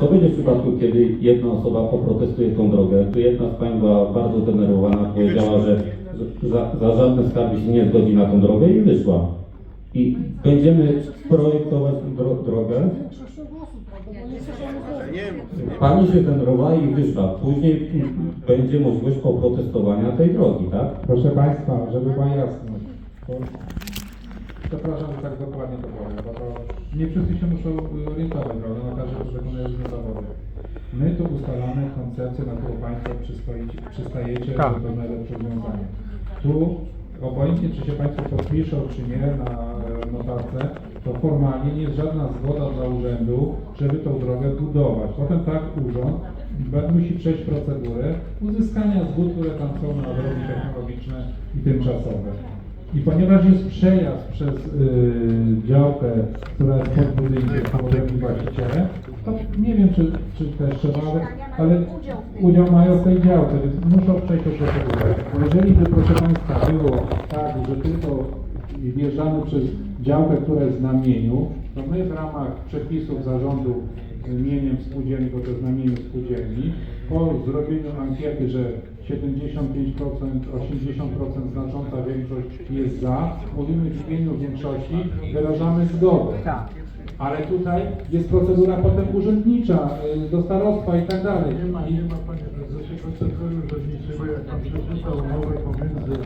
Co będzie w przypadku, kiedy jedna osoba poprotestuje tą drogę? Tu jedna z pań była bardzo zdenerwowana, powiedziała, że za, za żadne skargi się nie zgodzi na tą drogę i wyszła. I będziemy projektować tę dro drogę. Pani się zdenerwowała i wyszła. Później będzie możliwość oprotestowania tej drogi, tak? Proszę Państwa, żeby była jasność. Przepraszam, że tak dokładnie to powiem, bo to nie wszyscy się muszą y, orientować, prawda, na każdy to wykonuje różne zawody. My tu ustalamy koncepcję, na którą Państwo przystajecie, że to najlepsze rozwiązanie. Tu, obojętnie czy się Państwo podpiszą, czy nie na e, notatce, to formalnie nie jest żadna zgoda dla urzędu, żeby tą drogę budować. Potem tak urząd musi przejść procedurę uzyskania zgód, które tam są na drogi technologiczne i tymczasowe. I ponieważ jest przejazd przez y, działkę, która jest pod budynkiem, powodem właściciele, to nie wiem, czy, czy też trzeba, ale, ale udział mają w tej działce, więc muszą przejść tą procedurę. Bo jeżeli by, proszę Państwa, było tak, że tylko wjeżdżamy przez działkę, która jest na mieniu, to my w ramach przepisów zarządu mieniem spółdzielni, bo to jest na mieniu spółdzielni, po zrobieniu ankiety, że 75%, 80% znacząca większość jest za, mówimy w imieniu większości, wyrażamy zgodę. Ale tutaj jest procedura potem urzędnicza, y, do starostwa i tak dalej. Nie ma, nie ma panie prezesie jak pan przeczytał umowę pomiędzy